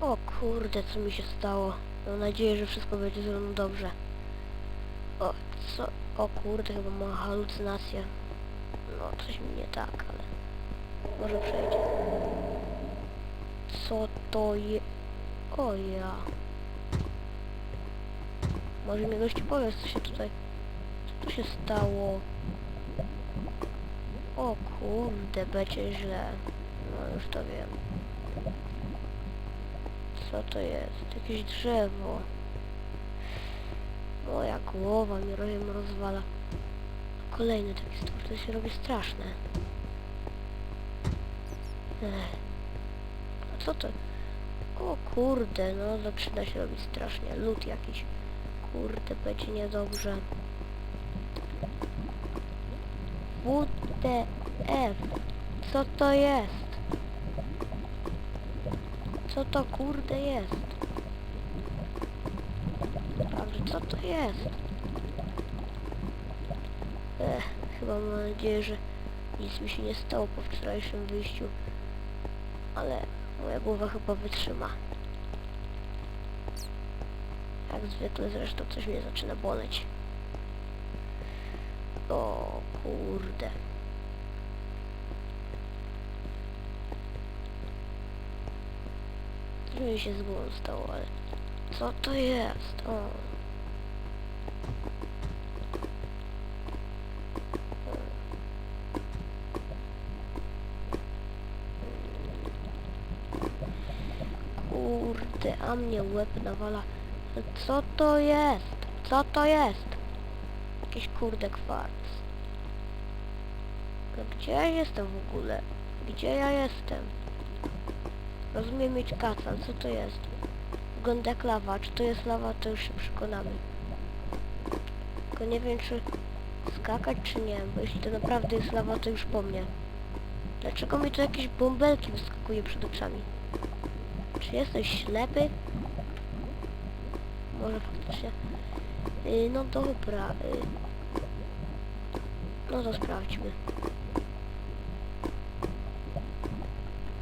O kurde, co mi się stało? Mam nadzieję, że wszystko będzie ze mną dobrze. O, co? O kurde, chyba mam halucynację. No, coś mi nie tak, ale... Może przejdzie. Co to je... O ja... Może mi gości powie, co się tutaj... Co tu się stało? O kurde, będzie źle. No, już to wiem. Co to jest? Jakieś drzewo. Moja głowa mi rojem rozwala. Kolejny taki stwór, to się robi straszne. Ech. A co to? O kurde, no zaczyna się robić strasznie. Lód jakiś. Kurde, będzie niedobrze. WTF? Co to jest? Co to kurde jest? Dobrze, co to jest? Ech, chyba mam nadzieję, że nic mi się nie stało po wczorajszym wyjściu. Ale moja głowa chyba wytrzyma. Jak zwykle zresztą coś mnie zaczyna boleć. O kurde. Mi się z głową stało, ale... Co to jest? O. Kurde, a mnie łeb nawala. Co to jest? Co to jest? Jakiś kurde kwarc. No Gdzie ja jestem w ogóle? Gdzie ja jestem? Rozumiem mieć kacal, co to jest? Wygląda jak lawa, czy to jest lawa, to już się przekonamy. Tylko nie wiem, czy skakać, czy nie, bo jeśli to naprawdę jest lawa, to już po mnie. Dlaczego mi tu jakieś bąbelki wyskakuje przed oczami? Czy jesteś ślepy? Może faktycznie. Yy, no dobra. Yy. No to sprawdźmy.